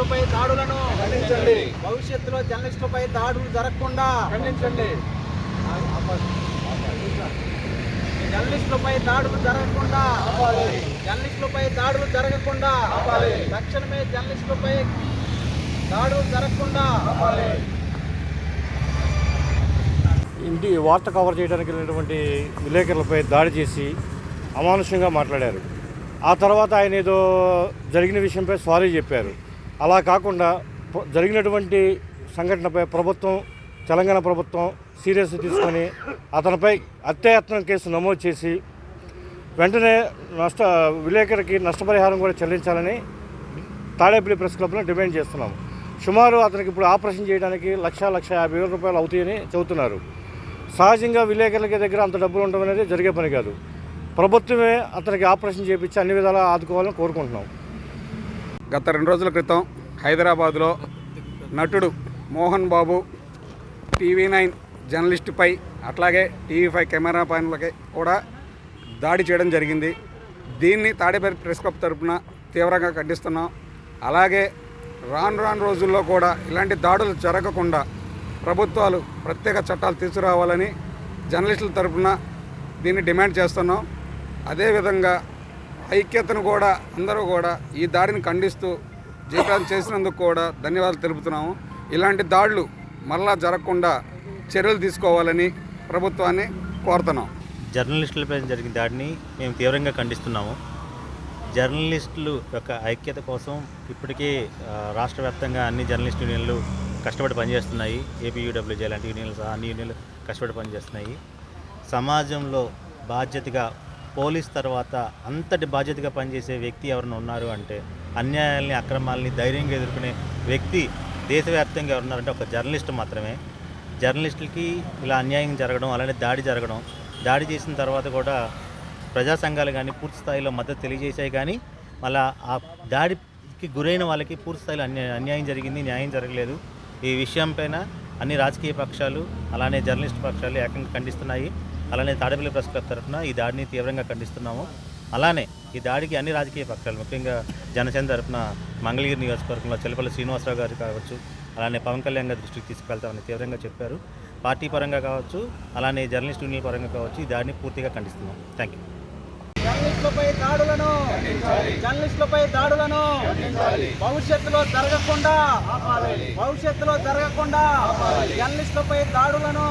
జర్నలిస్టులపై దాడులను. ఖండించండి. భవిష్యత్తులో జర్నలిస్టులపై దాడులు జరగకుండా. ఖండించండి. జర్నలిస్టులపై దాడులు జరగకుండా. జర్నలిస్టులపై దాడులు జరగకుండా. తక్షణమే జర్నలిస్టులపై దాడులు జరగకుండా. ఇంటి వార్త కవర్ చేయడానికి వెళ్ళినటువంటి విలేకరులపై దాడి చేసి అమానుషంగా మాట్లాడారు. ఆ తర్వాత ఆయన ఏదో జరిగిన విషయంపై సారీ చెప్పారు. అలా కాకుండా జరిగినటువంటి సంఘటనపై ప్రభుత్వం తెలంగాణ ప్రభుత్వం సీరియస్ తీసుకొని అతనిపై హత్యాయత్నం కేసు నమోదు చేసి వెంటనే నష్ట విలేకరికి నష్టపరిహారం కూడా చెల్లించాలని తాడేపల్లి ప్రెస్ క్లబ్లో డిమాండ్ చేస్తున్నాం సుమారు అతనికి ఇప్పుడు ఆపరేషన్ చేయడానికి లక్ష లక్ష యాభై వేల రూపాయలు అవుతాయని చెబుతున్నారు. సహజంగా విలేకరులకి దగ్గర అంత డబ్బులు ఉండడం అనేది జరిగే పని కాదు. ప్రభుత్వమే అతనికి ఆపరేషన్ చేయించి అన్ని విధాలా ఆదుకోవాలని కోరుకుంటున్నాం. గత రెండు రోజుల క్రితం హైదరాబాద్లో నటుడు మోహన్ బాబు టీవీ నైన్ జర్నలిస్టుపై అట్లాగే టీవీ ఫైవ్ కెమెరా పైనలకి కూడా దాడి చేయడం జరిగింది. దీన్ని తాడేపల్లి ప్రెస్ క్లబ్ తరపున తీవ్రంగా ఖండిస్తున్నాం. అలాగే రాను రాను రోజుల్లో కూడా ఇలాంటి దాడులు జరగకుండా ప్రభుత్వాలు ప్రత్యేక చట్టాలు తీసుకురావాలని జర్నలిస్టుల తరపున దీన్ని డిమాండ్ చేస్తున్నాం. అదేవిధంగా ఐక్యతను కూడా అందరూ కూడా ఈ దాడిని ఖండిస్తూ జీవితాలు చేసినందుకు కూడా ధన్యవాదాలు తెలుపుతున్నాము. ఇలాంటి దాడులు మరలా జరగకుండా చర్యలు తీసుకోవాలని ప్రభుత్వాన్ని కోరుతున్నాం. జర్నలిస్టులపై జరిగిన దాడిని మేము తీవ్రంగా ఖండిస్తున్నాము. జర్నలిస్టులు యొక్క ఐక్యత కోసం ఇప్పటికే రాష్ట్ర వ్యాప్తంగా అన్ని జర్నలిస్ట్ యూనియన్లు కష్టపడి పనిచేస్తున్నాయి. ఏపీయూడబ్ల్యూజే లాంటి యూనియన్లు సహా అన్ని యూనియన్లు కష్టపడి పనిచేస్తున్నాయి. సమాజంలో బాధ్యతగా పోలీస్ తర్వాత అంతటి బాధ్యతగా పనిచేసే వ్యక్తి ఎవరైనా ఉన్నారు అంటే అన్యాయాల్ని అక్రమాలని ధైర్యంగా ఎదుర్కొనే వ్యక్తి దేశవ్యాప్తంగా ఎవరున్నారంటే ఒక జర్నలిస్ట్ మాత్రమే. జర్నలిస్టులకి ఇలా అన్యాయం జరగడం అలానే దాడి జరగడం దాడి చేసిన తర్వాత కూడా ప్రజా సంఘాలు కానీ పూర్తి స్థాయిలో మద్దతు తెలియజేశాయి కానీ మళ్ళా ఆ దాడికి గురైన వాళ్ళకి పూర్తి స్థాయిలో అన్యాయం అన్యాయం జరిగింది న్యాయం జరగలేదు. ఈ విషయంపైన అన్ని రాజకీయ పక్షాలు అలానే జర్నలిస్ట్ పక్షాలు ఏకంగా ఖండిస్తున్నాయి. అలానే తాడేపల్లి ప్రెస్ క్లబ్ తరఫున ఈ దాడిని తీవ్రంగా ఖండిస్తున్నాము. అలానే ఈ దాడికి అన్ని రాజకీయ పక్షాలు ముఖ్యంగా జనసేన తరఫున మంగళగిరి నియోజకవర్గంలో చెలపల్లి శ్రీనివాసరావు గారు కావచ్చు అలానే పవన్ కళ్యాణ్ గారి దృష్టికి తీసుకెళ్తామని తీవ్రంగా చెప్పారు. పార్టీ పరంగా కావచ్చు అలానే జర్నలిస్ట్ యూనియన్ పరంగా కావచ్చు ఈ దాడిని పూర్తిగా ఖండిస్తున్నాం. థ్యాంక్ యూ జర్నలిస్టులపై దాడులను జర్నలిస్టులపై దాడులను భవిష్యత్తులో జరగకుండా భవిష్యత్తులో జరగకుండా జర్నలిస్టులపై దాడులను